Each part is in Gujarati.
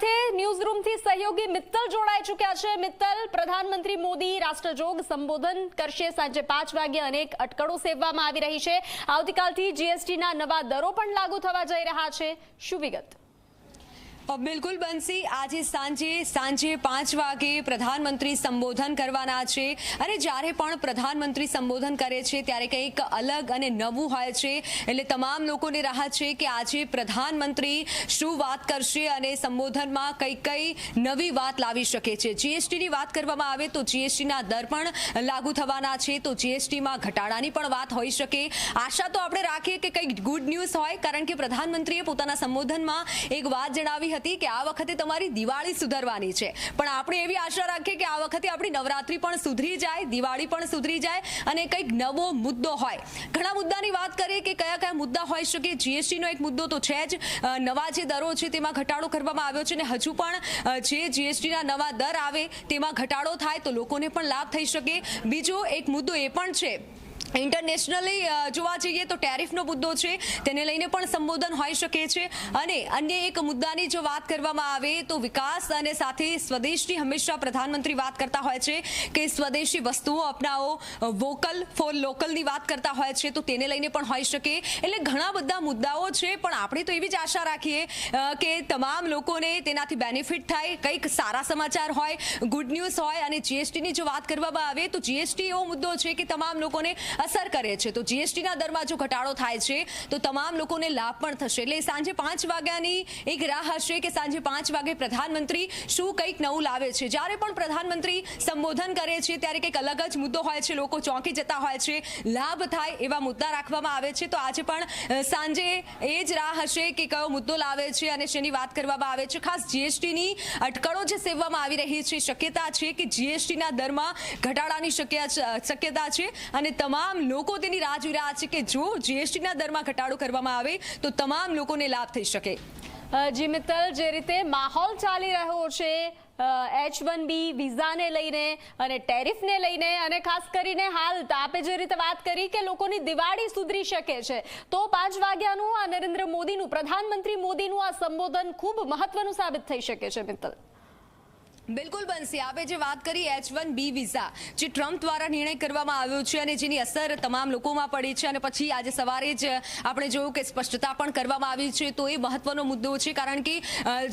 સાથે ન્યૂઝ રૂમથી સહયોગી મિત્તલ જોડાઈ ચૂક્યા છે. મિત્તલ, પ્રધાનમંત્રી મોદી રાષ્ટ્રજોગ સંબોધન કરશે. સાંજે પાંચ વાગે અનેક અટકળો સેવવામાં આવી રહી છે. આવતીકાલથી જીએસટીના નવા દરો પણ લાગુ થવા જઈ રહ્યા છે. શું વિગત? બિલકુલ બંસી, આજે સાંજે સાંજે પાંચ વાગે પ્રધાનમંત્રી સંબોધન કરવાના છે. અને જ્યારે પણ પ્રધાનમંત્રી સંબોધન કરે છે, ત્યારે કંઈક અલગ અને નવું હોય છે. એટલે તમામ લોકોને રાહત છે કે આજે પ્રધાનમંત્રી શું વાત કરશે અને સંબોધનમાં કઈ કઈ નવી વાત લાવી શકે છે. જીએસટીની વાત કરવામાં આવે તો જીએસટીના દર પણ લાગુ થવાના છે. તો જીએસટીમાં ઘટાડાની પણ વાત હોઈ શકે. આશા તો આપણે રાખીએ કે કંઈક ગુડ ન્યૂઝ હોય, કારણ કે પ્રધાનમંત્રીએ પોતાના સંબોધનમાં એક વાત જણાવી હતી. કે આ વખતે તમારી દિવાળી સુધરવાની છે. પણ આપણે એવી આશા રાખીએ કે આ વખતે આપણી નવરાત્રી પણ સુધરી જાય, દિવાળી પણ સુધરી જાય અને કંઈક નવો મુદ્દો હોય. ઘણા મુદ્દાની વાત કરીએ કે કયા કયા મુદ્દા હોઈ શકે જીએસટીનો એક મુદ્દો તો છે જ. નવા જે દરો છે તેમાં ઘટાડો કરવામાં આવ્યો છે અને હજુ પણ જે જીએસટીના નવા દર આવે તેમાં ઘટાડો થાય તો લોકોને પણ લાભ થઈ શકે. બીજો એક મુદ્દો એ પણ છે ઇન્ટરનેશનલી જોવા જઈએ તો ટેરિફનો મુદ્દો છે. તેને લઈને પણ સંબોધન હોઈ શકે છે. અને અન્ય એક મુદ્દાની જો વાત કરવામાં આવે તો વિકાસ અને સાથે સ્વદેશની હંમેશા પ્રધાનમંત્રી વાત કરતા હોય છે કે સ્વદેશી વસ્તુઓ અપનાવો વોકલ ફોર લોકલની વાત કરતા હોય છે તો તેને લઈને પણ હોઈ શકે. એટલે ઘણા બધા મુદ્દાઓ છે, પણ આપણે તો એવી જ આશા રાખીએ કે તમામ લોકોને તેનાથી બેનિફિટ થાય, કંઈક સારા સમાચાર હોય, ગુડ ન્યૂઝ હોય અને જીએસટીની જો વાત કરવામાં આવે તો જીએસટી એવો મુદ્દો છે કે તમામ લોકોને અસર કરે છે. તો જીએસટીના દરમાં જો ઘટાડો થાય છે, તો તમામ લોકોને લાભ પણ થશે. એટલે સાંજે પાંચ વાગ્યાની એક રાહ હશે કે સાંજે પાંચ વાગે પ્રધાનમંત્રી શું કંઈક નવું લાવે છે. જ્યારે પણ પ્રધાનમંત્રી સંબોધન કરે છે, ત્યારે કંઈક અલગ જ મુદ્દો હોય છે, લોકો ચોંકી જતા હોય છે. લાભ થાય એવા મુદ્દા રાખવામાં આવે છે. તો આજે પણ સાંજે એ જ રાહ હશે કે કયો મુદ્દો લાવે છે અને શેની વાત કરવામાં આવે છે. ખાસ જીએસટીની અટકળો જે સેવવામાં આવી રહી છે, શક્યતા છે કે જીએસટીના દરમાં ઘટાડાની શક્ય, શક્યતા છે અને તમામ લોકો તેની રાહ જોઈ રહ્યા છે કે જો જીએસટીના દરમાં ઘટાડો કરવામાં આવે તો તમામ લોકોને લાભ થઈ શકે. જી મિત્તલ, જે રીતે માહોલ ચાલી રહ્યો છે એચ વન બી વિઝાને લઈને અને ટેરિફને લઈને અને ખાસ કરીને હાલ આપે જે રીતે વાત કરી કે લોકોની દિવાળી સુધરી શકે છે, તો પાંચ વાગ્યાનું આ નરેન્દ્ર મોદીનું, પ્રધાનમંત્રી મોદીનું આ સંબોધન ખૂબ મહત્વનું સાબિત થઈ શકે છે મિત્તલ. બિલકુલ બનશે આપે જે વાત કરી એચ વન બી વિઝા જે ટ્રમ્પ દ્વારા નિર્ણય કરવામાં આવ્યો છે અને જેની અસર તમામ લોકોમાં પડી છે અને પછી આજે સવારે જ આપણે જોયું કે સ્પષ્ટતા પણ કરવામાં આવી છે. તો એ મહત્વનો મુદ્દો છે કારણ કે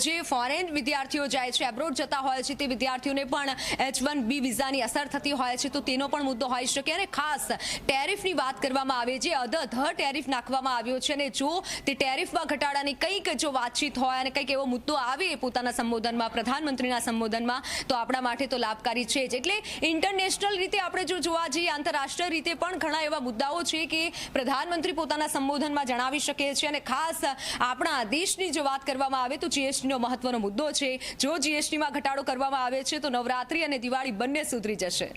જે ફોરેન વિદ્યાર્થીઓ જાય છે એબ્રોડ જતા હોય છે, તે વિદ્યાર્થીઓને પણ એચ વન બી વિઝાની અસર થતી હોય છે. તો તેનો પણ મુદ્દો હોઈ શકે અને ખાસ ટેરિફની વાત કરવામાં આવે, જે અધધ ટેરિફ નાખવામાં આવ્યો છે અને જો તે ટેરિફમાં ઘટાડાની કંઈક જો વાતચીત હોય અને કંઈક એવો મુદ્દો આવે પોતાના સંબોધનમાં, પ્રધાનમંત્રીના સંબોધનમાં તો આપણા માટે તો લાભકારી છે જ. એટલે ઇન્ટરનેશનલ રીતે આપણે જો જોવા જઈએ, આંતરરાષ્ટ્રીય રીતે પણ ઘણા એવા મુદ્દાઓ છે કે પ્રધાનમંત્રી પોતાના સંબોધનમાં જણાવી શકે છે. અને ખાસ આપણા દેશની જો વાત કરવામાં આવે તો જીએસટીનો મહત્વનો મુદ્દો છે. જો જીએસટીમાં ઘટાડો કરવામાં આવે છે, તો નવરાત્રી અને દિવાળી બંને સુધરી જશે.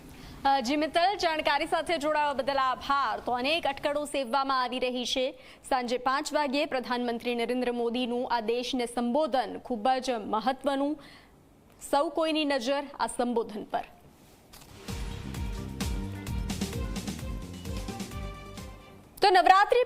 જી મિત્તલ, જાણકારી સાથે જોડાવા બદલ આભાર. તો અનેક અટકળો સેવવામાં આવી રહી છે. સાંજે પાંચ વાગ્યે પ્રધાનમંત્રી નરેન્દ્ર મોદીનું આ દેશને સંબોધન ખૂબ જ મહત્વનું સૌ કોઈની નજર આ સંબોધન પર. તો નવરાત્રી